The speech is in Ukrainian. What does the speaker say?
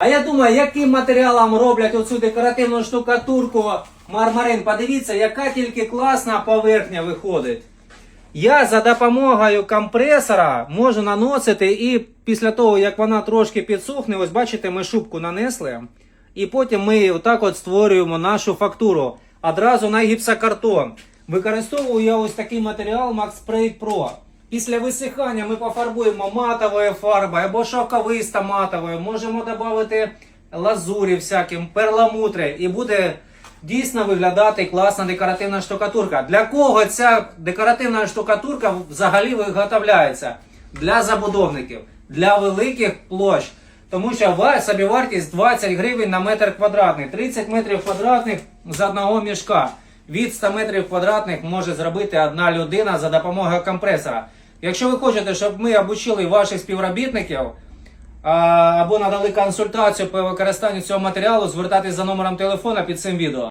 А я думаю, яким матеріалом роблять оцю декоративну штукатурку мармарин. Подивіться, яка тільки класна поверхня виходить. Я за допомогою компресора можу наносити і після того, як вона трошки підсохне, ось бачите, ми шубку нанесли. І потім ми отак от створюємо нашу фактуру одразу на гіпсокартон. Використовую я ось такий матеріал Max Spray Pro. Після висихання ми пофарбуємо матовою фарбою або шовковиста матовою. Можемо додати лазурі всяким, перламутри, і буде дійсно виглядати класна декоративна штукатурка. Для кого ця декоративна штукатурка взагалі виготовляється? Для забудовників, для великих площ. Тому що ва- собівартість 20 гривень на метр квадратний, 30 метрів квадратних з одного мішка. Від 100 метрів квадратних може зробити одна людина за допомогою компресора. Якщо ви хочете, щоб ми обучили ваших співробітників або надали консультацію по використанню цього матеріалу, звертайтесь за номером телефона під цим відео.